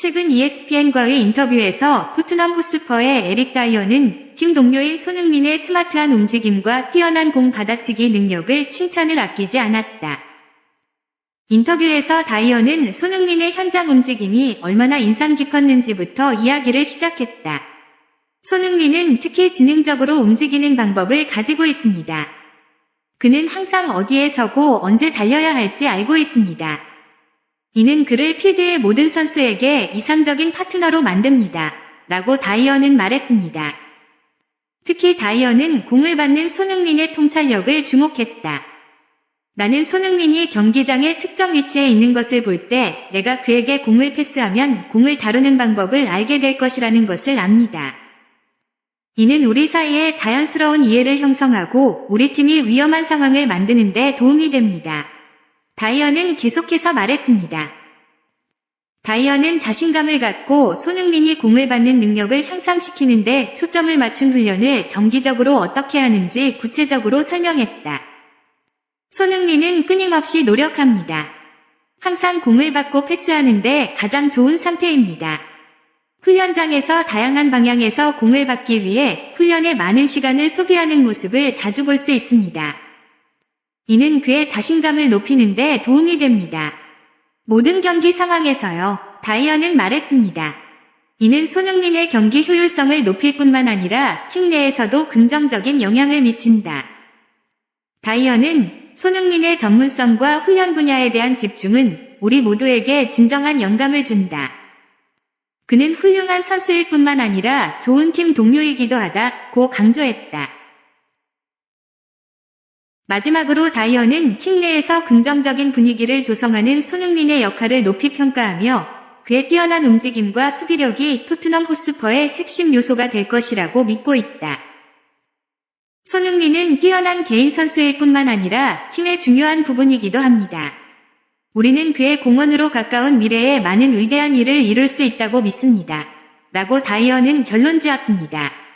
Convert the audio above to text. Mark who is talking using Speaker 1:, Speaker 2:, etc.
Speaker 1: 최근 ESPN과의 인터뷰에서 토트넘 호스퍼의 에릭 다이어는 팀 동료인 손흥민의 스마트한 움직임과 뛰어난 공 받아치기 능력을 칭찬을 아끼지 않았다. 인터뷰에서 다이어는 손흥민의 현장 움직임이 얼마나 인상 깊었는지부터 이야기를 시작했다. 손흥민은 특히 지능적으로 움직이는 방법을 가지고 있습니다. 그는 항상 어디에 서고 언제 달려야 할지 알고 있습니다. 이는 그를 필드의 모든 선수에게 이상적인 파트너로 만듭니다. 라고 다이어는 말했습니다. 특히 다이어는 공을 받는 손흥민의 통찰력을 주목했다. 나는 손흥민이 경기장의 특정 위치에 있는 것을 볼 때 내가 그에게 공을 패스하면 공을 다루는 방법을 알게 될 것이라는 것을 압니다. 이는 우리 사이에 자연스러운 이해를 형성하고 우리 팀이 위험한 상황을 만드는 데 도움이 됩니다. 다이어는 계속해서 말했습니다. 다이어는 자신감을 갖고 손흥민이 공을 받는 능력을 향상시키는데 초점을 맞춘 훈련을 정기적으로 어떻게 하는지 구체적으로 설명했다. 손흥민은 끊임없이 노력합니다. 항상 공을 받고 패스하는데 가장 좋은 상태입니다. 훈련장에서 다양한 방향에서 공을 받기 위해 훈련에 많은 시간을 소비하는 모습을 자주 볼 수 있습니다. 이는 그의 자신감을 높이는데 도움이 됩니다. 모든 경기 상황에서요, 다이어는 말했습니다. 이는 손흥민의 경기 효율성을 높일 뿐만 아니라 팀 내에서도 긍정적인 영향을 미친다. 다이어는 손흥민의 전문성과 훈련 분야에 대한 집중은 우리 모두에게 진정한 영감을 준다. 그는 훌륭한 선수일 뿐만 아니라 좋은 팀 동료이기도 하다고 강조했다. 마지막으로 다이어는 팀 내에서 긍정적인 분위기를 조성하는 손흥민의 역할을 높이 평가하며 그의 뛰어난 움직임과 수비력이 토트넘 호스퍼의 핵심 요소가 될 것이라고 믿고 있다. 손흥민은 뛰어난 개인 선수일 뿐만 아니라 팀의 중요한 부분이기도 합니다. 우리는 그의 공헌으로 가까운 미래에 많은 위대한 일을 이룰 수 있다고 믿습니다. 라고 다이어는 결론 지었습니다.